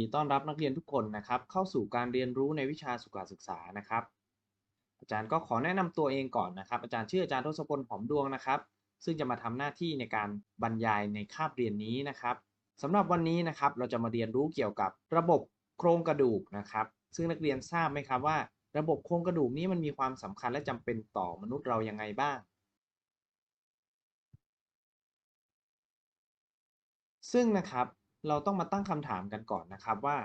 ดีต้อนรับนักเรียนทุกคนนะครับ เข้าสู่การเรียนรู้ในวิชาสุขศึกษานะครับ อาจารย์ก็ขอแนะนำตัวเองก่อนนะครับ อาจารย์ชื่ออาจารย์ทศพลหอมดวงนะครับ ซึ่งจะมาทำหน้าที่ในการบรรยายในคาบเรียนนี้นะครับสำหรับวันนี้นะครับเราจะมาเรียนรู้เกี่ยวกับระบบโครงกระดูกนะครับ ซึ่งนักเรียนทราบไหมครับว่า ระบบโครงกระดูกนี้มันมีความสำคัญและจำเป็นต่อมนุษย์เรายังไงบ้างซึ่งนะครับ เราต้องมาตั้งคำถามกันก่อนนะครับว่า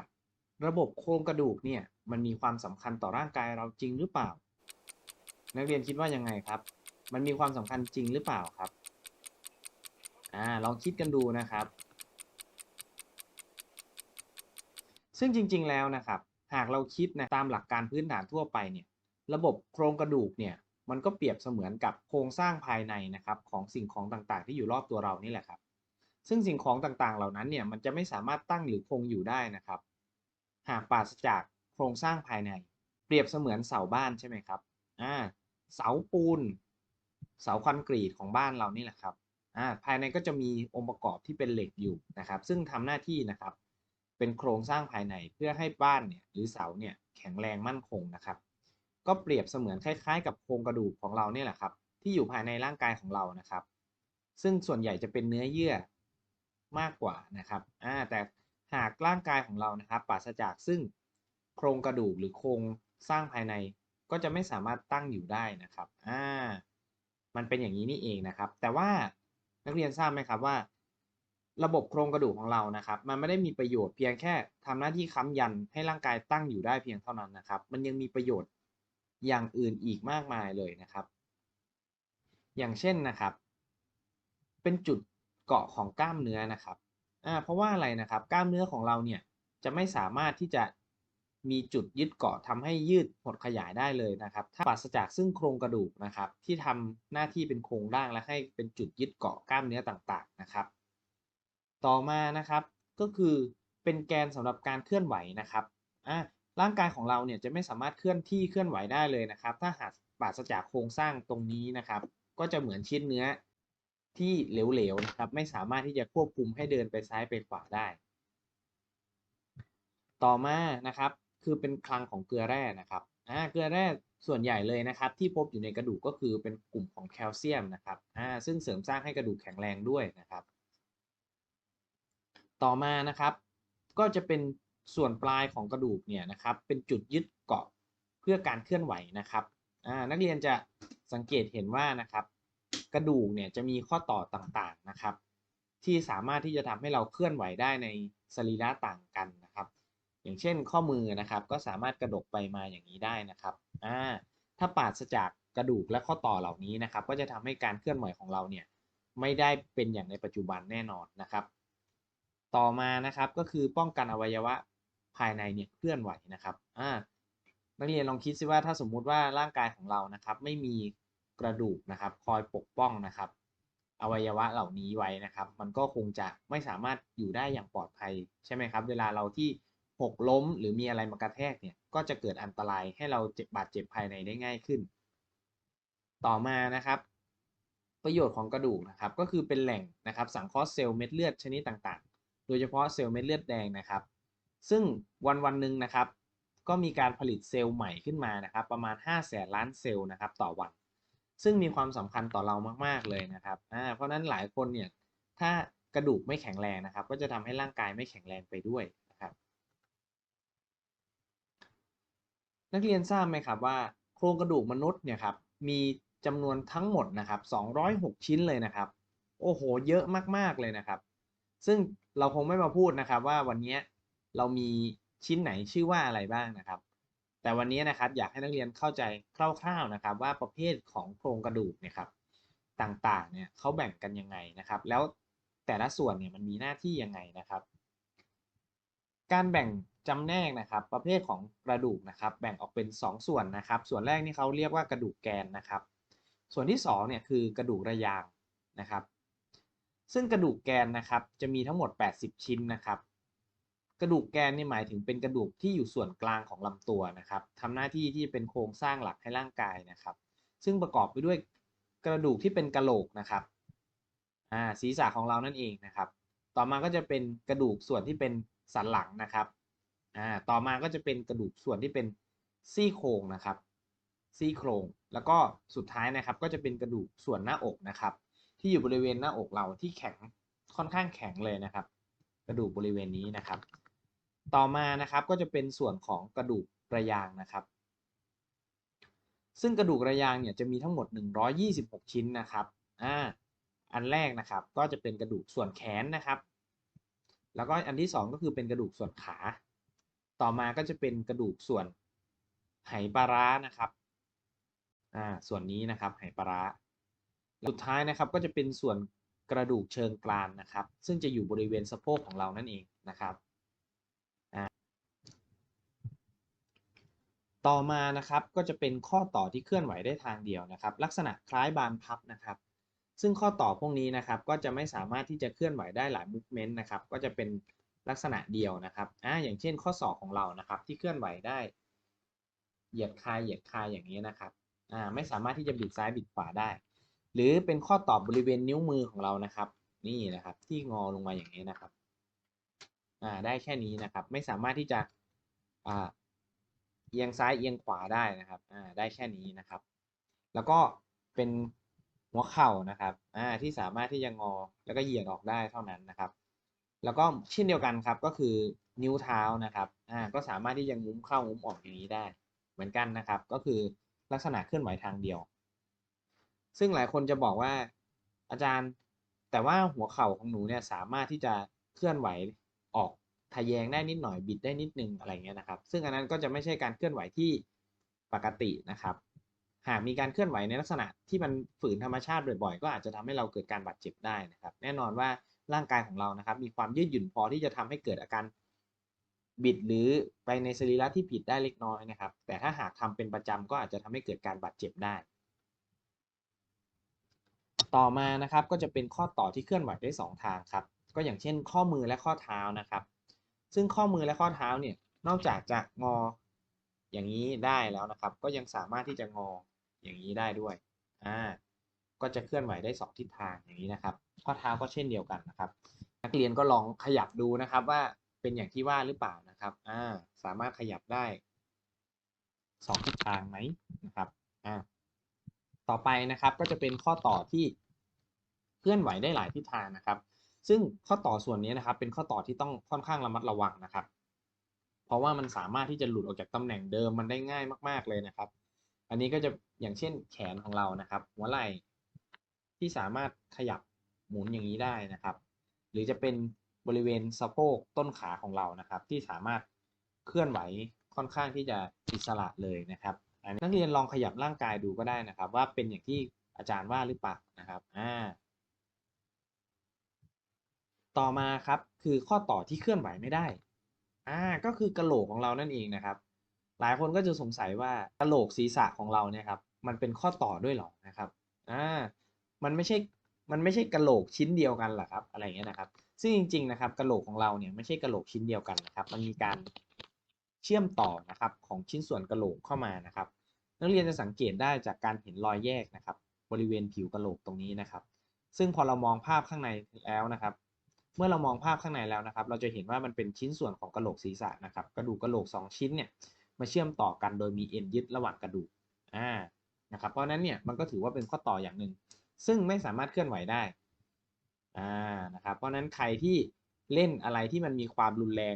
ระบบโครงกระดูกเนี่ย มันมีความสำคัญต่อร่างกายเราจริงหรือเปล่า นักเรียนคิดว่ายังไงครับ มันมีความสำคัญจริงหรือเปล่าครับอ่าลองคิดกันดูนะครับ ซึ่งจริง ๆ แล้วนะครับ หากเราคิดนะตามหลักการพื้นฐานทั่วไปเนี่ย ระบบโครงกระดูกเนี่ย มันก็เปรียบเสมือนกับโครงสร้างภายในนะครับ ของสิ่งของต่างๆ ที่อยู่รอบตัวเรานี่แหละครับ ซึ่งสิ่งของต่างๆ เหล่านั้นเนี่ยมันจะไม่สามารถตั้งหรือคงอยู่ได้นะครับ หากปราศจากโครงสร้างภายใน เปรียบเสมือนเสาบ้านใช่ไหมครับอ่าเสาปูน เสาคอนกรีตของบ้านเรานี่แหละครับอ่าภายในก็จะมีองค์ประกอบที่เป็นเหล็กอยู่นะครับ ซึ่งทำหน้าที่นะครับ เป็นโครงสร้างภายในเพื่อให้บ้านเนี่ยหรือเสาเนี่ยแข็งแรงมั่นคงนะครับ ก็เปรียบเสมือนคล้ายๆ กับโครงกระดูกของเราเนี่ยแหละครับ ที่อยู่ภายในร่างกายของเรานะครับ ซึ่งส่วนใหญ่จะเป็นเนื้อเยื่อ มากกว่านะครับอ่าแต่หากร่างกายของเรานะครับปราศจากซึ่งโครงกระดูกหรือโครงสร้างภายในก็จะไม่สามารถตั้งอยู่ได้นะครับอ่ามันเป็นอย่างนี้นี่เองนะครับ แต่ว่านักเรียนทราบไหมครับว่า ระบบโครงกระดูกของเรานะครับ มันไม่ได้มีประโยชน์เพียงแค่ทำหน้าที่ค้ำยันให้ร่างกายตั้งอยู่ได้เพียงเท่านั้นนะครับ มันยังมีประโยชน์อย่างอื่นอีกมากมายเลยนะครับ อย่างเช่นนะครับ เป็นจุด เกาะของกล้ามเนื้อนะครับอ่าเพราะว่าอะไรนะครับ กล้ามเนื้อของเราเนี่ยจะไม่สามารถที่จะมีจุดยึดเกาะทำให้ยืดหดขยายได้เลยนะครับ ถ้าปราศจากซึ่งโครงกระดูกนะครับ ที่ทำหน้าที่เป็นโครงร่างและให้เป็นจุดยึดเกาะกล้ามเนื้อต่างๆนะครับ ต่อมานะครับก็คือเป็นแกนสำหรับการเคลื่อนไหวนะครับอ่าร่างกายของเราเนี่ยจะไม่สามารถเคลื่อนที่เคลื่อนไหวได้เลยนะครับ ถ้าหากปราศจากโครงสร้างตรงนี้นะครับ ก็จะเหมือนชิ้นเนื้อ ที่เหลวๆนะครับ ไม่สามารถที่จะควบคุมให้เดินไปซ้ายไปขวาได้ ต่อมานะครับคือเป็นคลังของเกลือแร่นะครับอ่าเกลือแร่ส่วนใหญ่เลยนะครับ ที่พบอยู่ในกระดูกก็คือเป็นกลุ่มของแคลเซียมนะครับอ่าซึ่งเสริมสร้างให้กระดูกแข็งแรงด้วยนะครับ ต่อมานะครับ ก็จะเป็นส่วนปลายของกระดูกเนี่ยนะครับ เป็นจุดยึดเกาะเพื่อการเคลื่อนไหวนะครับอ่านักเรียนจะสังเกตเห็นว่านะครับ กระดูกเนี่ยจะมีข้อต่อต่างๆนะครับ ที่สามารถที่จะทำให้เราเคลื่อนไหวได้ในสรีระต่างกันนะครับ อย่างเช่นข้อมือนะครับ ก็สามารถกระดกไปมาอย่างนี้ได้นะครับอ่าถ้าปราศจากกระดูกและข้อต่อเหล่านี้นะครับ ก็จะทำให้การเคลื่อนไหวของเราเนี่ยไม่ได้เป็นอย่างในปัจจุบันแน่นอนนะครับ ต่อมานะครับก็คือป้องกันอวัยวะภายในเนี่ยเคลื่อนไหวนะครับอ่านักเรียนลองคิดซิว่าถ้าสมมุติว่าร่างกายของเรานะครับ ไม่มี กระดูกนะครับ คอยปกป้องนะครับ อวัยวะเหล่านี้ไว้นะครับ มันก็คงจะไม่สามารถอยู่ได้อย่างปลอดภัยใช่ไหมครับ เวลาเราที่หกล้มหรือมีอะไรมากระแทกเนี่ย ก็จะเกิดอันตรายให้เราเจ็บบาดเจ็บภายในได้ง่ายขึ้น ต่อมานะครับ ประโยชน์ของกระดูกนะครับ ก็คือเป็นแหล่งนะครับ สังเคราะห์เซลล์เม็ดเลือดชนิดต่างๆ โดยเฉพาะเซลล์เม็ดเลือดแดงนะครับ ซึ่งวันวันหนึ่งนะครับ ก็มีการผลิตเซลล์ใหม่ขึ้นมานะครับ ประมาณ 5 แสนล้านเซลล์นะครับ ต่อวัน ซึ่งมีความสำคัญต่อเรามาก ๆ เลยนะครับอ่าเพราะนั้นหลายคนเนี่ยถ้ากระดูกไม่แข็งแรงนะครับ ก็จะทำให้ร่างกายไม่แข็งแรงไปด้วยนะครับ นักเรียนทราบไหมครับว่า โครงกระดูกมนุษย์เนี่ยครับมีจำนวนทั้งหมดนะครับ 206 ชิ้นเลยนะครับ โอ้โห เยอะมากๆเลยนะครับ ซึ่งเราคงไม่มาพูดนะครับว่าวันนี้เรามีชิ้นไหนชื่อว่าอะไรบ้างนะครับ แต่วันนี้นะครับอยากให้นักเรียนเข้าใจคร่าวๆนะครับ ว่าประเภทของโครงกระดูกเนี่ยครับต่างๆเนี่ยเขาแบ่งกันยังไงนะครับ แล้วแต่ละส่วนเนี่ยมันมีหน้าที่ยังไงนะครับ การแบ่งจำแนกนะครับ ประเภทของกระดูกนะครับ แบ่งออกเป็น 2 ส่วนนะครับ ส่วนแรกนี่เขาเรียกว่ากระดูกแกนนะครับ ส่วนที่2เนี่ยคือกระดูกระยางนะครับ ซึ่งกระดูกแกนนะครับจะมีทั้งหมด 80 ชิ้นนะครับ กระดูกแกนนี่หมายถึงเป็นกระดูกที่อยู่ส่วนกลางของลำตัวนะครับทำหน้าที่ที่เป็นโครงสร้างหลักให้ร่างกายนะครับ ซึ่งประกอบไปด้วยกระดูกที่เป็นกระโหลกนะครับอ่าศีรษะของเรานั่นเองนะครับ ต่อมาก็จะเป็นกระดูกส่วนที่เป็นสันหลังนะครับอ่าต่อมาก็จะเป็นกระดูกส่วนที่เป็นซี่โครงนะครับซี่โครง แล้วก็สุดท้ายนะครับ ก็จะเป็นกระดูกส่วนหน้าอกนะครับ ที่อยู่บริเวณหน้าอกเราที่แข็งค่อนข้างแข็งเลยนะครับ กระดูกบริเวณนี้นะครับ ต่อมานะครับก็จะเป็นส่วนของกระดูกระยางนะครับ ซึ่งกระดูกระยางเนี่ยจะมีทั้งหมด 126 ชิ้นนะครับอ่าอันแรกนะครับก็จะเป็นกระดูกส่วนแขนนะครับ แล้วก็อันที่สองก็คือเป็นกระดูกส่วนขา ต่อมาก็จะเป็นกระดูกส่วนไหปลาร้านะครับอ่าส่วนนี้นะครับไหปลาร้าสุดท้ายนะครับก็จะเป็นส่วนกระดูกเชิงกรานนะครับ ซึ่งจะอยู่บริเวณสะโพกของเรานั่นเองนะครับ ต่อมานะครับก็จะเป็นข้อต่อที่เคลื่อนไหวได้ทางเดียวนะครับ ลักษณะคล้ายบานพับนะครับ ซึ่งข้อต่อพวกนี้นะครับก็จะไม่สามารถที่จะเคลื่อนไหวได้หลายมูฟเมนต์นะครับก็จะเป็นลักษณะเดียวนะครับอ่าอย่างเช่นข้อศอกของเรานะครับ ที่เคลื่อนไหวได้ เหยียดคายเหยียดคายอย่างนี้นะครับอ่าไม่สามารถที่จะบิดซ้ายบิดขวาได้ หรือเป็นข้อต่อบริเวณนิ้วมือของเรานะครับ นี่นะครับที่งอลงมาอย่างนี้นะครับอ่าได้แค่นี้นะครับ ไม่สามารถที่จะอ่า เอียงซ้ายเอียงขวาได้นะครับอ่าได้แค่นี้นะครับ แล้วก็เป็นหัวเข่านะครับอ่าที่สามารถที่จะงอแล้วก็เหยียดออกได้เท่านั้นนะครับ แล้วก็เช่นเดียวกันครับก็คือนิ้วเท้านะครับอ่าก็สามารถที่จะงุ้มเข้างุ้มออกอย่างนี้ได้ เหมือนกันนะครับ ก็คือลักษณะเคลื่อนไหวทางเดียว ซึ่งหลายคนจะบอกว่าอาจารย์แต่ว่าหัวเข่าของหนูเนี่ยสามารถที่จะเคลื่อนไหวออก ทะแยงได้นิดหน่อยบิดได้นิดนึงอะไรเงี้ยนะครับ ซึ่งอันนั้นก็จะไม่ใช่การเคลื่อนไหวที่ปกตินะครับ หากมีการเคลื่อนไหวในลักษณะที่มันฝืนธรรมชาติบ่อยๆ ก็อาจจะทำให้เราเกิดการบาดเจ็บได้นะครับ แน่นอนว่าร่างกายของเรานะครับ มีความยืดหยุ่นพอที่จะทำให้เกิดอาการบิดหรือไปในสรีระที่ผิดได้เล็กน้อยนะครับ แต่ถ้าหากทำเป็นประจำก็อาจจะทำให้เกิดการบาดเจ็บได้ ต่อมานะครับก็จะเป็นข้อต่อที่เคลื่อนไหวได้สองทางครับ ก็อย่างเช่น ข้อมือและข้อเท้านะครับ ซึ่งข้อมือและข้อเท้าเนี่ยนอกจากจะงออย่างนี้ได้แล้วนะครับ ก็ยังสามารถที่จะงออย่างนี้ได้ด้วยอ่าก็จะเคลื่อนไหวได้สองทิศทางอย่างนี้นะครับ ข้อเท้าก็เช่นเดียวกันนะครับ นักเรียนก็ลองขยับดูนะครับว่าเป็นอย่างที่ว่าหรือเปล่านะครับอ่าสามารถขยับได้สองทิศทางไหมนะครับอ่าต่อไปนะครับก็จะเป็นข้อต่อที่เคลื่อนไหวได้หลายทิศทางนะครับ ซึ่งข้อต่อส่วนนี้นะครับเป็นข้อต่อที่ต้องค่อนข้างระมัดระวังนะครับ เพราะว่ามันสามารถที่จะหลุดออกจากตำแหน่งเดิมมันได้ง่ายมาก ๆเลยนะครับ อันนี้ก็จะอย่างเช่นแขนของเรานะครับ หัวไหล่ที่สามารถขยับหมุนอย่างนี้ได้นะครับ หรือจะเป็นบริเวณสะโพกต้นขาของเรานะครับ ที่สามารถเคลื่อนไหวค่อนข้างที่จะอิสระเลยนะครับนนักเรียนลองขยับร่างกายดูก็ได้นะครับ ว่าเป็นอย่างที่อาจารย์ว่าหรือเปล่านะครับอ่า ต่อมาครับคือข้อต่อที่เคลื่อนไหวไม่ได้ อ่า ก็คือกระโหลกของเรานั่นเองนะครับ หลายคนก็จะสงสัยว่ากระโหลกศีรษะของเราเนี่ยครับ มันเป็นข้อต่อด้วยหรอนะครับ อ่า มันไม่ใช่ มันไม่ใช่กระโหลกชิ้นเดียวกันหรอครับ อะไรอย่างเงี้ยนะครับ ซึ่งจริง ๆ นะครับกระโหลกของเราเนี่ยไม่ใช่กระโหลกชิ้นเดียวกันนะครับ มันมีการเชื่อมต่อนะครับของชิ้นส่วนกระโหลกเข้ามานะครับ นักเรียนจะสังเกตได้จากการเห็นรอยแยกนะครับ บริเวณผิวกระโหลกตรงนี้นะครับ ซึ่งพอเรามองภาพข้างในแล้วนะครับ เมื่อเรามองภาพข้างในแล้วนะครับ เราจะเห็นว่ามันเป็นชิ้นส่วนของกระโหลกศีรษะนะครับ กระดูกกระโหลก 2 ชิ้นเนี่ยมาเชื่อมต่อกันโดยมีเอ็นยึดระหว่างกระดูกอ่านะครับ เพราะนั้นเนี่ยมันก็ถือว่าเป็นข้อต่ออย่างหนึ่ง ซึ่งไม่สามารถเคลื่อนไหวได้อ่านะครับ เพราะนั้นใครที่เล่นอะไรที่มันมีความรุนแรง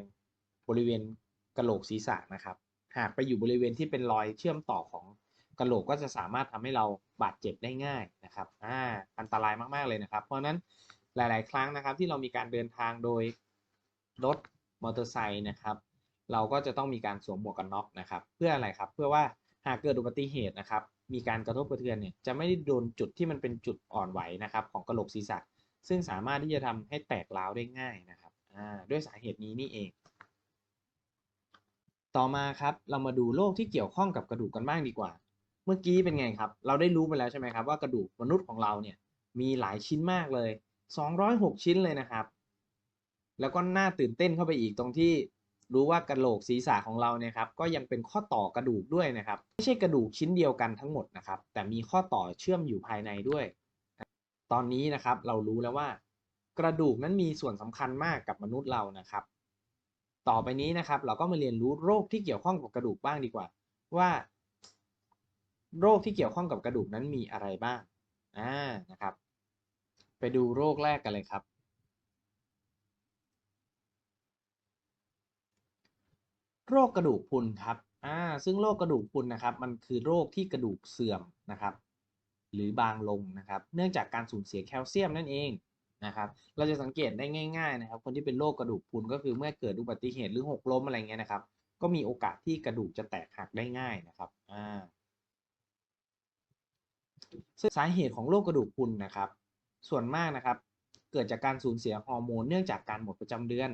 บริเวณกระโหลกศีรษะนะครับ หากไปอยู่บริเวณที่เป็นรอยเชื่อมต่อของกระโหลกก็จะสามารถทำให้เราบาดเจ็บได้ง่ายนะครับ อ่า อันตรายมากๆเลยนะครับ เพราะนั้น หลาย ๆ ครั้งนะครับ ที่เรามีการเดินทางโดยรถมอเตอร์ไซค์นะครับ เราก็จะต้องมีการสวมหมวกกันน็อกนะครับ เพื่ออะไรครับ เพื่อว่าหากเกิดอุบัติเหตุนะครับ มีการกระทบกระเทือนเนี่ยจะไม่ได้โดนจุดที่มันเป็นจุดอ่อนไหวนะครับ ของกระโหลกศีรษะ ซึ่งสามารถที่จะทำให้แตกร้าวได้ง่ายนะครับด้วยสาเหตุนี้นี่เอง ต่อมาครับเรามาดูโรคที่เกี่ยวข้องกับกระดูกกันบ้างดีกว่า เมื่อกี้เป็นไงครับ เราได้รู้ไปแล้วใช่ไหมครับว่ากระดูกมนุษย์ของเราเนี่ยมีหลายชิ้นมากเลย 206 ชิ้นเลยนะครับ แล้วก็น่าตื่นเต้นเข้าไปอีกตรงที่รู้ว่ากระโหลกศีรษะของเราเนี่ยครับก็ยังเป็นข้อต่อกระดูกด้วยนะครับ ไม่ใช่กระดูกชิ้นเดียวกันทั้งหมดนะครับ แต่มีข้อต่อเชื่อมอยู่ภายในด้วย ตอนนี้นะครับเรารู้แล้วว่า กระดูกนั้นมีส่วนสำคัญมากกับมนุษย์เรานะครับ ต่อไปนี้นะครับเราก็มาเรียนรู้โรคที่เกี่ยวข้องกับกระดูกบ้างดีกว่า ว่า โรคที่เกี่ยวข้องกับกระดูกนั้นมีอะไรบ้างอ่านะครับ ไปดูโรคแรกกันเลยครับ โรคกระดูกพรุนครับอ่าซึ่งโรคกระดูกพรุนนะครับ มันคือโรคที่กระดูกเสื่อมนะครับ หรือบางลงนะครับ เนื่องจากการสูญเสียแคลเซียมนั่นเองนะครับ เราจะสังเกตได้ง่าย ๆ นะครับ คนที่เป็นโรคกระดูกพรุนก็คือเมื่อเกิดอุบัติเหตุหรือหกล้มอะไรเงี้ยนะครับ ก็มีโอกาสที่กระดูกจะแตกหักได้ง่ายนะครับอ่าสาเหตุของโรคกระดูกพรุนนะครับ ส่วนมากนะครับ เกิดจากการสูญเสียฮอร์โมนเนื่องจากการหมดประจำเดือน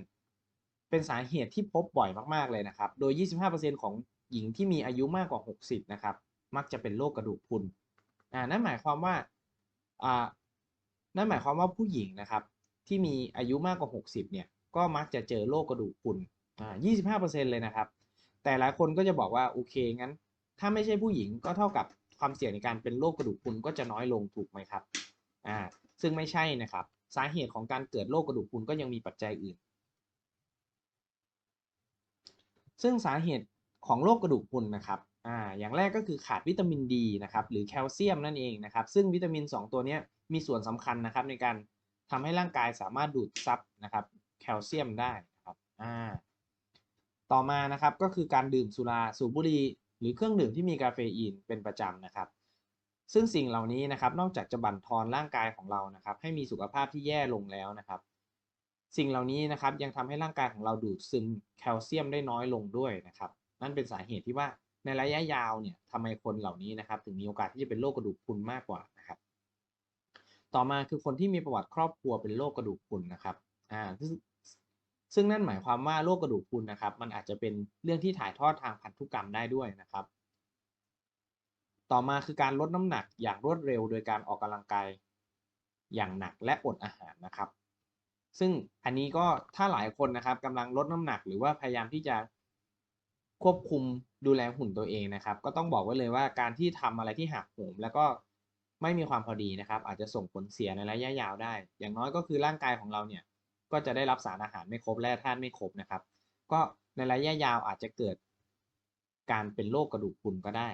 เป็นสาเหตุที่พบบ่อยมากๆเลยนะครับ โดย 25%ของหญิงที่มีอายุมากกว่า 60 นะครับ มักจะเป็นโรคกระดูกพรุนอ่านั่นหมายความว่าอ่านั่นหมายความว่าผู้หญิงนะครับ ที่มีอายุมากกว่า 60 เนี่ย ก็มักจะเจอโรคกระดูกพรุนอ่า25%เลยนะครับ แต่หลายคนก็จะบอกว่าโอเคงั้น ถ้าไม่ใช่ผู้หญิงก็เท่ากับความเสี่ยงในการเป็นโรคกระดูกพรุนก็จะน้อยลงถูกไหมครับ อ่าซึ่งไม่ใช่นะครับ สาเหตุของการเกิดโรคกระดูกพรุนก็ยังมีปัจจัยอื่น ซึ่งสาเหตุของโรคกระดูกพรุนนะครับอ่าอย่างแรกก็คือขาดวิตามินดีนะครับหรือแคลเซียมนั่นเองนะครับซึ่งวิตามิน 2 ตัวนี้มีส่วนสำคัญนะครับในการทำให้ร่างกายสามารถดูดซับนะครับแคลเซียมได้นะครับอ่าต่อมานะครับก็คือการดื่มสุราสูบบุหรี่หรือเครื่องดื่มที่มีคาเฟอีนเป็นประจำนะครับ ซึ่งสิ่งเหล่านี้นะครับ นอกจากจะบั่นทอนร่างกายของเรานะครับ ให้มีสุขภาพที่แย่ลงแล้วนะครับ สิ่งเหล่านี้นะครับยังทำให้ร่างกายของเราดูดซึมแคลเซียมได้น้อยลงด้วยนะครับ นั่นเป็นสาเหตุที่ว่าในระยะยาวเนี่ยทำไมคนเหล่านี้นะครับ ถึงมีโอกาสที่จะเป็นโรคกระดูกพรุนมากกว่านะครับ ต่อมาคือคนที่มีประวัติครอบครัวเป็นโรคกระดูกพรุนนะครับอ่าซึ่งนั่นหมายความว่าโรคกระดูกพรุนนะครับ มันอาจจะเป็นเรื่องที่ถ่ายทอดทางพันธุกรรมได้ด้วยนะครับ ต่อมาคือการลดน้ำหนักอย่างรวดเร็วโดยการออกกำลังกายอย่างหนักและอดอาหารนะครับ ซึ่งอันนี้ก็ถ้าหลายคนนะครับกำลังลดน้ำหนักหรือว่าพยายามที่จะควบคุมดูแลหุ่นตัวเองนะครับ ก็ต้องบอกไว้เลยว่าการที่ทำอะไรที่หักโหมแล้วก็ไม่มีความพอดีนะครับ อาจจะส่งผลเสียในระยะยาวได้ อย่างน้อยก็คือร่างกายของเราเนี่ยก็จะได้รับสารอาหารไม่ครบแร่ธาตุไม่ครบนะครับ ก็ในระยะยาวอาจจะเกิดการเป็นโรคกระดูกพรุนก็ได้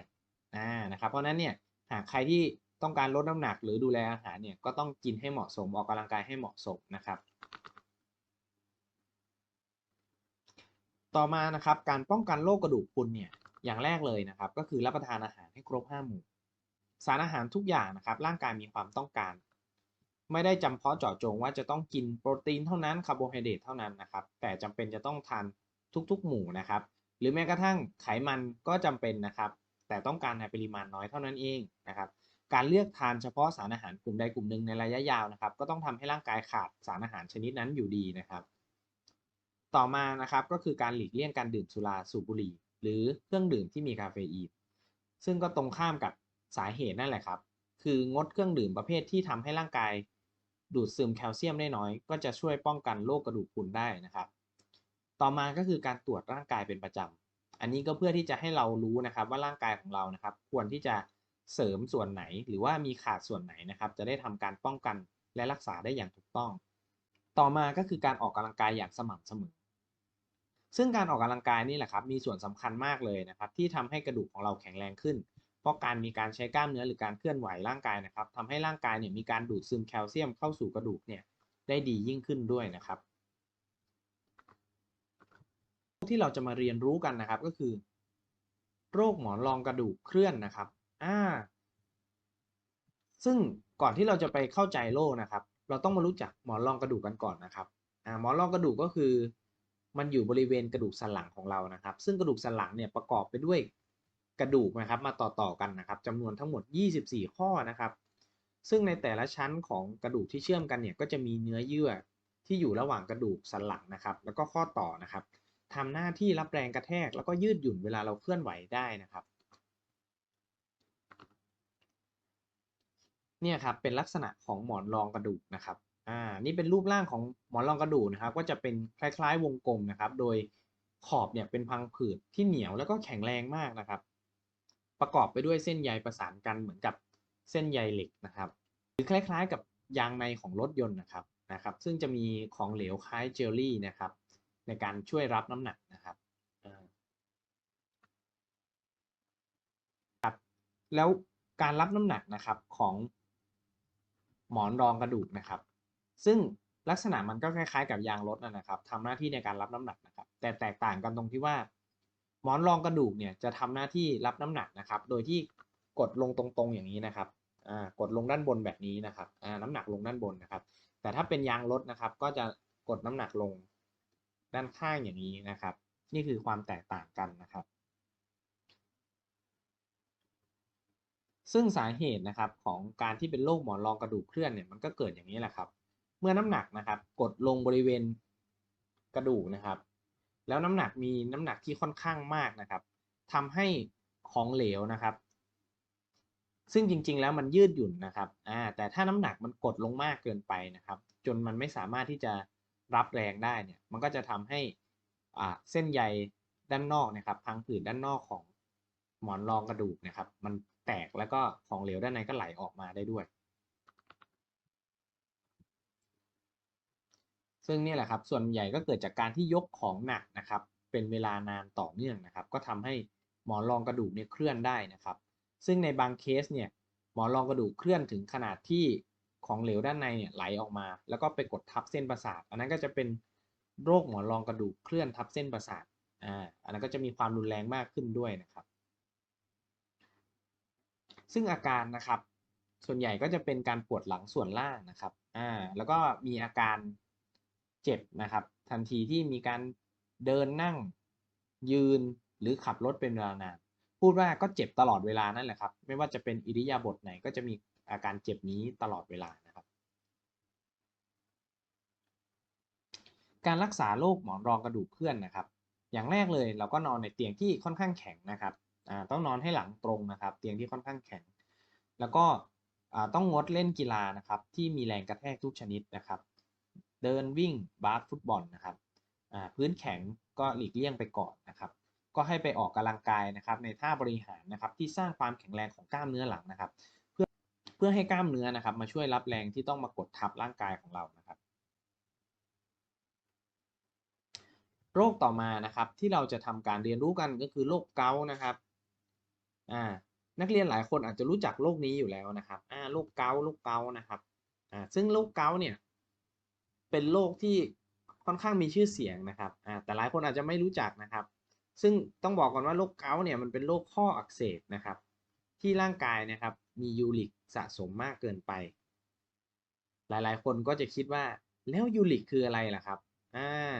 อ่านะครับเพราะนั้นเนี่ยหากใครที่ต้องการลดน้ำหนักหรือดูแลอาหารเนี่ยก็ต้องกินให้เหมาะสมออกกำลังกายให้เหมาะสมนะครับ ต่อมานะครับการป้องกันโรคกระดูกพรุนเนี่ยอย่างแรกเลยนะครับ ก็คือรับประทานอาหารให้ครบห้าหมู่ สารอาหารทุกอย่างนะครับ ร่างกายมีความต้องการ ไม่ได้จำเพาะเจาะจงว่าจะต้องกินโปรตีนเท่านั้นคาร์โบไฮเดรตเท่านั้นนะครับ แต่จำเป็นจะต้องทานทุกๆ หมู่นะครับ หรือแม้กระทั่งไขมันก็จำเป็นนะครับ แต่ต้องการในปริมาณน้อยเท่านั้นเองนะครับการเลือกทานเฉพาะสารอาหารกลุ่มใดกลุ่มหนึ่งในระยะยาวนะครับ ก็ต้องทำให้ร่างกายขาดสารอาหารชนิดนั้นอยู่ดีนะครับ ต่อมานะครับก็คือการหลีกเลี่ยงการดื่มสุราสูบบุหรี่ หรือเครื่องดื่มที่มีคาเฟอีนซึ่งก็ตรงข้ามกับสาเหตุนั่นแหละครับ คืองดเครื่องดื่มประเภทที่ทำให้ร่างกาย ดูดซึมแคลเซียมได้น้อย ก็จะช่วยป้องกันโรคกระดูกพรุนได้นะครับ ต่อมาก็คือการตรวจร่างกายเป็นประจำ อันนี้ก็เพื่อที่จะให้เรารู้นะครับว่าร่างกายของเรานะครับ ควรที่จะเสริมส่วนไหนหรือว่ามีขาดส่วนไหนนะครับ จะได้ทำการป้องกันและรักษาได้อย่างถูกต้อง ต่อมาก็คือการออกกำลังกายอย่างสม่ำเสมอ ซึ่งการออกกำลังกายนี่แหละครับ มีส่วนสำคัญมากเลยนะครับ ที่ทำให้กระดูกของเราแข็งแรงขึ้น เพราะการมีการใช้กล้ามเนื้อหรือการเคลื่อนไหวร่างกายนะครับทำให้ร่างกายเนี่ยมีการดูดซึมแคลเซียมเข้าสู่กระดูกเนี่ยได้ดียิ่งขึ้นด้วยนะครับ ที่เราจะมาเรียนรู้กันนะครับก็คือ โรคหมอนรองกระดูกเคลื่อนนะครับอ่าซึ่งก่อนที่เราจะไปเข้าใจโรคนะครับ เราต้องมารู้จักหมอนรองกระดูกกันก่อนนะครับอ่าหมอนรองกระดูกก็คือ มันอยู่บริเวณกระดูกสันหลังของเรานะครับ ซึ่งกระดูกสันหลังเนี่ยประกอบไปด้วยกระดูกนะครับมาต่อๆกันนะครับจำนวนทั้งหมด 24 ข้อนะครับ ซึ่งในแต่ละชั้นของกระดูกที่เชื่อมกันเนี่ยก็จะมีเนื้อเยื่อที่อยู่ระหว่างกระดูกสันหลังนะครับ แล้วก็ข้อต่อนะครับ ทำหน้าที่รับแรงกระแทก แล้วก็ยืดหยุ่นเวลาเราเคลื่อนไหวได้นะครับ เนี่ยครับเป็นลักษณะของหมอนรองกระดูกนะครับอ่านี่เป็นรูปร่างของหมอนรองกระดูกนะครับ ก็จะเป็นคล้ายๆ วงกลมนะครับ โดยขอบเนี่ยเป็นพังผืดที่เหนียวแล้วก็แข็งแรงมากนะครับ ประกอบไปด้วยเส้นใยประสานกันเหมือนกับเส้นใยเหล็กนะครับ หรือคล้ายๆ กับยางในของรถยนต์นะครับนะครับ ซึ่งจะมีของเหลวคล้ายเจลลี่นะครับ ในการช่วยรับน้ำหนักนะครับอ่าครับ แล้วการรับน้ำหนักนะครับของหมอนรองกระดูกนะครับ ซึ่งลักษณะมันก็คล้ายๆ กับยางรถนะนะครับทำหน้าที่ในการรับน้ำหนักนะครับ แต่แตกต่างกันตรงที่ว่า หมอนรองกระดูกเนี่ยจะทำหน้าที่รับน้ำหนักนะครับ โดยที่กดลงตรงๆอย่างนี้นะครับอ่ากดลงด้านบนแบบนี้นะครับอ่าน้ำหนักลงด้านบนนะครับ แต่ถ้าเป็นยางรถนะครับ ก็จะกดน้ำหนักลง ด้านข้างอย่างนี้นะครับ นี่คือความแตกต่างกันนะครับ ซึ่งสาเหตุนะครับของการที่เป็นโรคหมอนรองกระดูกเคลื่อนเนี่ยมันก็เกิดอย่างนี้แหละครับ เมื่อน้ำหนักนะครับ กดลงบริเวณกระดูกนะครับ แล้วน้ำหนักมีน้ำหนักที่ค่อนข้างมากนะครับทำให้ของเหลวนะครับ ซึ่งจริงๆแล้วมันยืดหยุ่นนะครับอ่าแต่ถ้าน้ำหนักมันกดลงมากเกินไปนะครับ จนมันไม่สามารถที่จะ รับแรงได้เนี่ยมันก็จะทำให้อ่าเส้นใยด้านนอกนะครับพังผืดด้านนอกของหมอนรองกระดูกนะครับ มันแตกแล้วก็ของเหลวด้านในก็ไหลออกมาได้ด้วย ซึ่งนี่แหละครับส่วนใหญ่ก็เกิดจากการที่ยกของหนักนะครับ เป็นเวลานานต่อเนื่องนะครับ ก็ทำให้หมอนรองกระดูกเนี่ยเคลื่อนได้นะครับ ซึ่งในบางเคสเนี่ยหมอนรองกระดูกเคลื่อนถึงขนาดที่ ของเหลวด้านในเนี่ยไหลออกมา แล้วก็ไปกดทับเส้นประสาท อันนั้นก็จะเป็นโรคหมอนรองกระดูกเคลื่อนทับเส้นประสาทอ่าอันนั้นก็จะมีความรุนแรงมากขึ้นด้วยนะครับ ซึ่งอาการนะครับ ส่วนใหญ่ก็จะเป็นการปวดหลังส่วนล่างนะครับอ่าแล้วก็มีอาการเจ็บนะครับ ทันทีที่มีการเดินนั่งยืนหรือขับรถเป็นเวลานานพูดว่าก็เจ็บตลอดเวลานั่นแหละครับ ไม่ว่าจะเป็นอิริยาบถไหนก็จะมีอาการเจ็บนี้ตลอดเวลานะครับ การรักษาโรคหมอนรองกระดูกเคลื่อนนะครับ อย่างแรกเลยเราก็นอนในเตียงที่ค่อนข้างแข็งนะครับต้องนอนให้หลังตรงนะครับ เตียงที่ค่อนข้างแข็ง แล้วก็ต้องงดเล่นกีฬานะครับ ที่มีแรงกระแทกทุกชนิดนะครับ เดินวิ่งบาสฟุตบอลนะครับพื้นแข็งก็หลีกเลี่ยงไปก่อนนะครับ ก็ให้ไปออกกำลังกายนะครับ ในท่าบริหารนะครับ ที่สร้างความแข็งแรงของกล้ามเนื้อหลังนะครับ เพื่อเพื่อให้กล้ามเนื้อนะครับ มาช่วยรับแรงที่ต้องมากดทับร่างกายของเรานะครับ โรคต่อมานะครับที่เราจะทำการเรียนรู้กันก็คือโรคเกาต์นะครับอ่านักเรียนหลายคนอาจจะรู้จักโรคนี้อยู่แล้วนะครับอ่าโรคเกาต์โรคเกาต์นะครับอ่าซึ่งโรคเกาต์เนี่ยเป็นโรคที่ค่อนข้างมีชื่อเสียงนะครับอ่าแต่หลายคนอาจจะไม่รู้จักนะครับ ซึ่งต้องบอกก่อนว่าโรคเกาต์เนี่ยมันเป็นโรคข้ออักเสบนะครับ ที่ร่างกายนะครับมียูริกสะสมมากเกินไป หลายๆ คนก็จะคิดว่าแล้วยูริกคืออะไรล่ะครับอ่า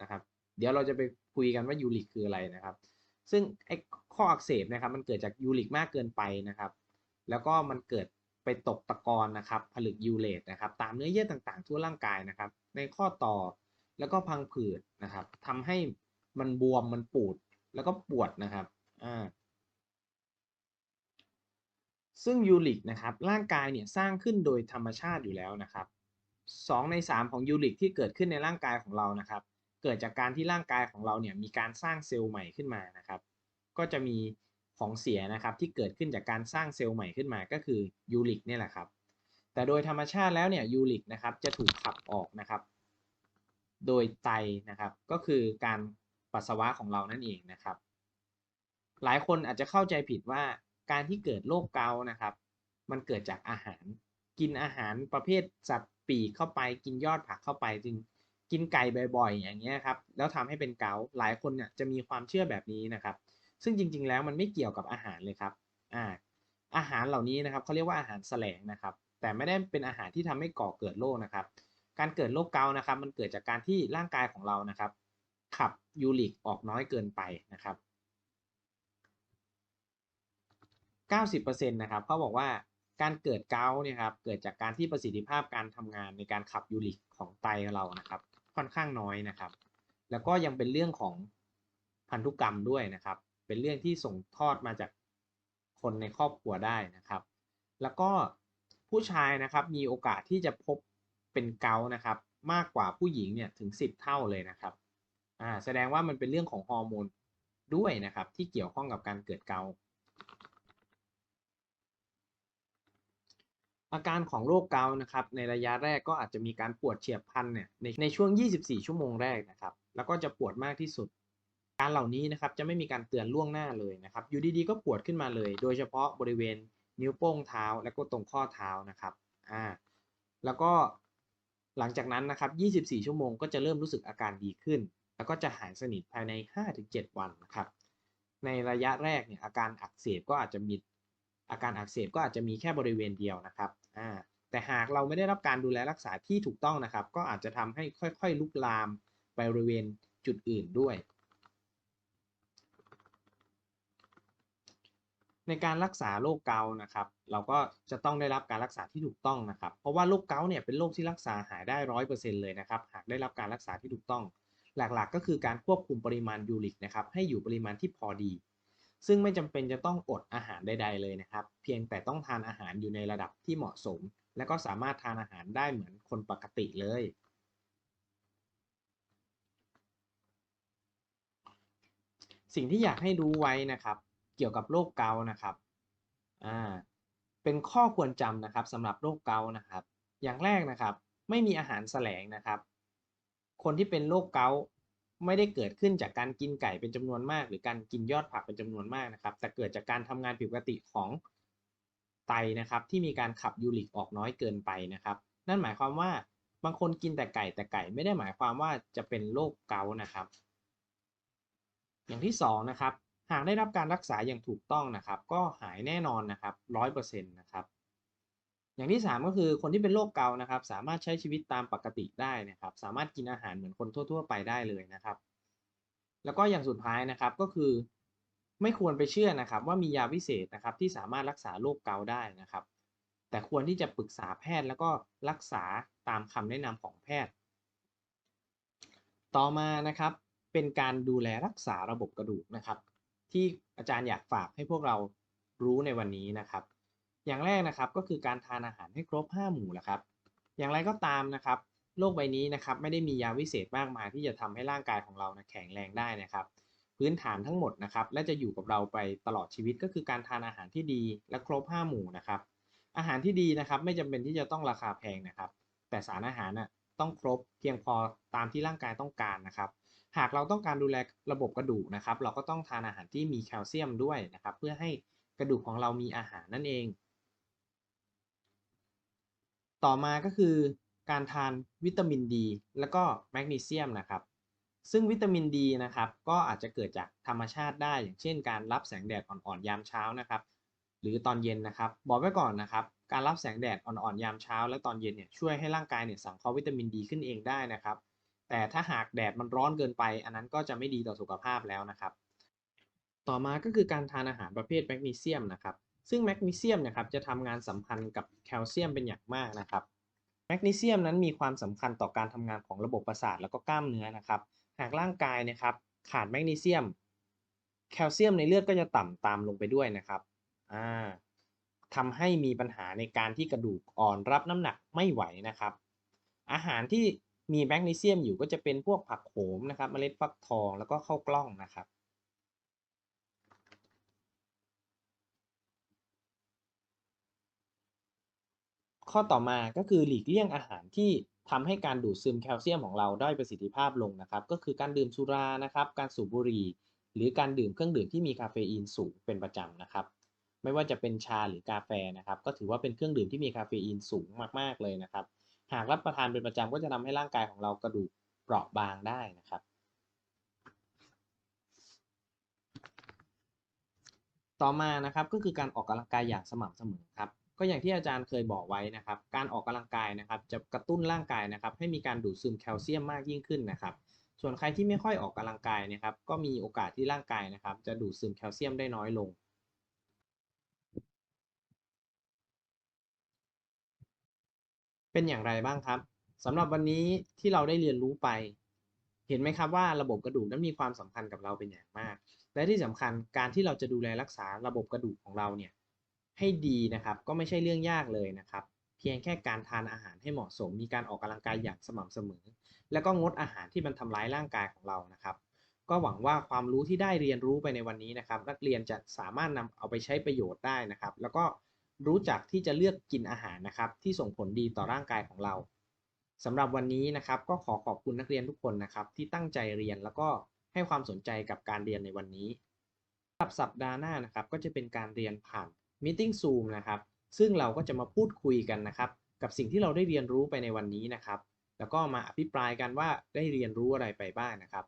นะครับ เดี๋ยวเราจะไปคุยกันว่ายูริกคืออะไรนะครับ ซึ่งไอ้ข้ออักเสบนะครับมันเกิดจากยูริกมากเกินไปนะครับ แล้วก็มันเกิดไปตกตะกอนนะครับผลึกยูเรตนะครับตามเนื้อเยื่อต่างๆ ทั่วร่างกายนะครับ ในข้อต่อแล้วก็พังผืดนะครับทำให้มันบวมมันปูดแล้วก็ปวดนะครับอ่าซึ่งยูริกนะครับร่างกายเนี่ยสร้างขึ้นโดยธรรมชาติอยู่แล้วนะครับสองในสามของยูริกที่เกิดขึ้นในร่างกายของเรานะครับ เกิดจากการที่ร่างกายของเราเนี่ยมีการสร้างเซลล์ใหม่ขึ้นมานะครับก็จะมีของเสียนะครับที่เกิดขึ้นจากการสร้างเซลล์ใหม่ขึ้นมาก็คือยูริกนี่แหละครับแต่โดยธรรมชาติแล้วเนี่ยยูริกนะครับจะถูกขับออกนะครับโดยไตนะครับก็คือการปัสสาวะของเรานั่นเองนะครับ หลายคนอาจจะเข้าใจผิดว่าการที่เกิดโรคเกาต์นะครับ มันเกิดจากอาหาร กินอาหารประเภทสัตว์ปีกเข้าไป กินยอดผักเข้าไป จึง กินไก่บ่อยๆ อย่างเงี้ยครับแล้วทำให้เป็นเกาหลายคนเนี่ยจะมีความเชื่อแบบนี้นะครับ ซึ่งจริง ๆ แล้วมันไม่เกี่ยวกับอาหารเลยครับอ่าอาหารเหล่านี้นะครับเขาเรียกว่าอาหารแสลงนะครับ แต่ไม่ได้เป็นอาหารที่ทำให้ก่อเกิดโรคนะครับ การเกิดโรคเกาต์นะครับ มันเกิดจากการที่ร่างกายของเรานะครับ ขับยูริกออกน้อยเกินไปนะครับ90%นะครับเขาบอกว่าการเกิดเกาต์เนี่ยครับเกิดจากการที่ประสิทธิภาพการทำงานในการขับยูริกของไตเรานะครับ ค่อนข้างน้อยนะครับ แล้วก็ยังเป็นเรื่องของพันธุกรรมด้วยนะครับ เป็นเรื่องที่ส่งทอดมาจากคนในครอบครัวได้นะครับ แล้วก็ผู้ชายนะครับมีโอกาสที่จะพบเป็นเกาต์นะครับ มากกว่าผู้หญิงเนี่ยถึง 10 เท่าเลยนะครับอ่าแสดงว่ามันเป็นเรื่องของฮอร์โมนด้วยนะครับ ที่เกี่ยวข้องกับการเกิดเกาต์ อาการของโรคเกาต์นะครับในระยะแรกก็อาจจะมีการปวดเฉียบพลันเนี่ยในในช่วง 24 ชั่วโมงแรกนะครับ แล้วก็จะปวดมากที่สุด การเหล่านี้นะครับจะไม่มีการเตือนล่วงหน้าเลยนะครับ อยู่ดีๆก็ปวดขึ้นมาเลย โดยเฉพาะบริเวณนิ้วโป้งเท้าและก็ตรงข้อเท้านะครับอ่าแล้วก็หลังจากนั้นนะครับ 24 ชั่วโมงก็จะเริ่มรู้สึกอาการดีขึ้น แล้วก็จะหายสนิทภายใน 5-7 วันนะครับ ในระยะแรกเนี่ยอาการอักเสบก็อาจจะมีอาการอักเสบก็อาจจะมีแค่บริเวณเดียวนะครับ อ่าแต่หากเราไม่ได้รับการดูแลรักษาที่ถูกต้องนะครับ ก็อาจจะทำให้ค่อยๆ ลุกลามไปบริเวณจุดอื่นด้วย ในการรักษาโรคเกาต์นะครับ เราก็จะต้องได้รับการรักษาที่ถูกต้องนะครับ เพราะว่าโรคเกาต์เนี่ยเป็นโรคที่รักษาหายได้ร้อยเปอร์เซ็นต์เลยนะครับ หากได้รับการรักษาที่ถูกต้อง หลักๆ ก็คือการควบคุมปริมาณยูริกนะครับ ให้อยู่ปริมาณที่พอดี ซึ่งไม่จำเป็นจะต้องอดอาหารใด ๆ เลยนะครับ เพียงแต่ต้องทานอาหารอยู่ในระดับที่เหมาะสม และก็สามารถทานอาหารได้เหมือนคนปกติเลย สิ่งที่อยากให้รู้ไว้นะครับ เกี่ยวกับโรคเกาต์นะครับอ่าเป็นข้อควรจำนะครับสำหรับโรคเกาต์นะครับ อย่างแรกนะครับ ไม่มีอาหารแสลงนะครับ คนที่เป็นโรคเกาต์ ไม่ได้เกิดขึ้นจากการกินไก่เป็นจำนวนมาก หรือการกินยอดผักเป็นจำนวนมากนะครับ แต่เกิดจากการทำงานผิดปกติของไตนะครับ ที่มีการขับยูริกออกน้อยเกินไปนะครับ นั่นหมายความว่าบางคนกินแต่ไก่แต่ไก่ไม่ได้หมายความว่าจะเป็นโรคเกาต์นะครับ อย่างที่สองนะครับหากได้รับการรักษาอย่างถูกต้องนะครับ ก็หายแน่นอนนะครับร้อยเปอร์เซ็นต์นะครับ อย่างที่สามก็คือคนที่เป็นโรคเกาต์นะครับ สามารถใช้ชีวิตตามปกติได้นะครับ สามารถกินอาหารเหมือนคนทั่ว ๆ ไปได้เลยนะครับ แล้วก็อย่างสุดท้ายนะครับก็คือ ไม่ควรไปเชื่อนะครับ ว่ามียาวิเศษนะครับที่สามารถรักษาโรคเกาต์ได้นะครับ แต่ควรที่จะปรึกษาแพทย์แล้วก็รักษาตามคำแนะนำของแพทย์ ต่อมานะครับเป็นการดูแลรักษาระบบกระดูกนะครับ ที่อาจารย์อยากฝากให้พวกเรารู้ในวันนี้นะครับ อย่างแรกนะครับก็คือการทานอาหารให้ครบ 5 หมู่แหละครับ อย่างไรก็ตามนะครับโลกใบนี้นะครับไม่ได้มียาวิเศษมากมายที่จะทำให้ร่างกายของเรานะแข็งแรงได้นะครับ พื้นฐานทั้งหมดนะครับและจะอยู่กับเราไปตลอดชีวิตก็คือการทานอาหารที่ดีและครบ 5 หมู่นะครับ อาหารที่ดีนะครับไม่จำเป็นที่จะต้องราคาแพงนะครับ แต่สารอาหารน่ะต้องครบเพียงพอตามที่ร่างกายต้องการนะครับ หากเราต้องการดูแลระบบกระดูกนะครับ เราก็ต้องทานอาหารที่มีแคลเซียมด้วยนะครับ เพื่อให้กระดูกของเรามีอาหารนั่นเอง ต่อมาก็คือการทานวิตามินดีแล้วก็แมกนีเซียมนะครับ ซึ่งวิตามินดีนะครับ ก็อาจจะเกิดจากธรรมชาติได้ อย่างเช่น การรับแสงแดดอ่อนๆยามเช้านะครับ หรือตอนเย็นนะครับ บอกไว้ก่อนนะครับ การรับแสงแดดอ่อนๆยามเช้า และตอนเย็นเนี่ยช่วยให้ร่างกายเนี่ยสังเคราะห์วิตามินดีขึ้นเองได้นะครับ แต่ถ้าหากแดดมันร้อนเกินไป อันนั้นก็จะไม่ดีต่อสุขภาพแล้วนะครับ ต่อมาก็คือการทานอาหารประเภทแมกนีเซียมนะครับ ซึ่งแมกนีเซียมนะครับจะทำงานสัมพันธ์กับแคลเซียมเป็นอย่างมากนะครับแมกนีเซียมนั้นมีความสำคัญต่อการทำงานของระบบประสาทแล้วก็กล้ามเนื้อนะครับ หากร่างกายนะครับขาดแมกนีเซียม แคลเซียมในเลือดก็จะต่ำตามลงไปด้วยนะครับอ่าทำให้มีปัญหาในการที่กระดูกอ่อนรับน้ำหนักไม่ไหวนะครับ อาหารที่มีแมกนีเซียมอยู่ก็จะเป็นพวกผักโขมนะครับเมล็ดฟักทองแล้วก็ข้าวกล้องนะครับ ข้อต่อมาก็คือหลีกเลี่ยงอาหารที่ทำให้การดูดซึมแคลเซียมของเราด้อยประสิทธิภาพลงนะครับ ก็คือการดื่มสุรานะครับ การสูบบุหรี่ หรือการดื่มเครื่องดื่มที่มีคาเฟอีนสูงเป็นประจำนะครับ ไม่ว่าจะเป็นชาหรือกาแฟนะครับ ก็ถือว่าเป็นเครื่องดื่มที่มีคาเฟอีนสูงมากๆเลยนะครับ หากรับประทานเป็นประจำก็จะทำให้ร่างกายของเรากระดูกเปราะบางได้นะครับต่อมานะครับก็คือการออกกำลังกายอย่างสม่ำเสมอครับ ก็อย่างที่อาจารย์เคยบอกไว้นะครับ การออกกำลังกายนะครับ จะกระตุ้นร่างกายนะครับ ให้มีการดูดซึมแคลเซียมมากยิ่งขึ้นนะครับ ส่วนใครที่ไม่ค่อยออกกำลังกายนะครับ ก็มีโอกาสที่ร่างกายนะครับ จะดูดซึมแคลเซียมได้น้อยลง เป็นอย่างไรบ้างครับสำหรับวันนี้ที่เราได้เรียนรู้ไป เห็นไหมครับว่าระบบกระดูกนั้นมีความสำคัญกับเราเป็นอย่างมาก และที่สำคัญการที่เราจะดูแลรักษาระบบกระดูกของเราเนี่ย ให้ดีนะครับ ก็ไม่ใช่เรื่องยากเลยนะครับ เพียงแค่การทานอาหารให้เหมาะสม มีการออกกำลังกายอย่างสม่ำเสมอ แล้วก็งดอาหารที่มันทำร้ายร่างกายของเรานะครับ ก็หวังว่าความรู้ที่ได้เรียนรู้ไปในวันนี้นะครับ นักเรียนจะสามารถนำเอาไปใช้ประโยชน์ได้นะครับ แล้วก็รู้จักที่จะเลือกกินอาหารนะครับ ที่ส่งผลดีต่อร่างกายของเราสำหรับวันนี้นะครับ ก็ขอขอบคุณนักเรียนทุกคนนะครับ ที่ตั้งใจเรียนแล้วก็ให้ความสนใจกับการเรียนในวันนี้สำหรับสัปดาห์หน้านะครับ ก็จะเป็นการเรียนผ่าน Meeting Zoom นะครับ ซึ่งเราก็จะมาพูดคุยกันนะครับ กับสิ่งที่เราได้เรียนรู้ไปในวันนี้นะครับ แล้วก็มาอภิปรายกันว่าได้เรียนรู้อะไรไปบ้างนะครับ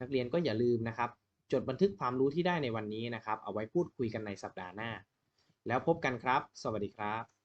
นักเรียนก็อย่าลืมนะครับ จดบันทึกความรู้ที่ได้ในวันนี้นะครับ เอาไว้พูดคุยกันในสัปดาห์หน้า แล้วพบกันครับ สวัสดีครับ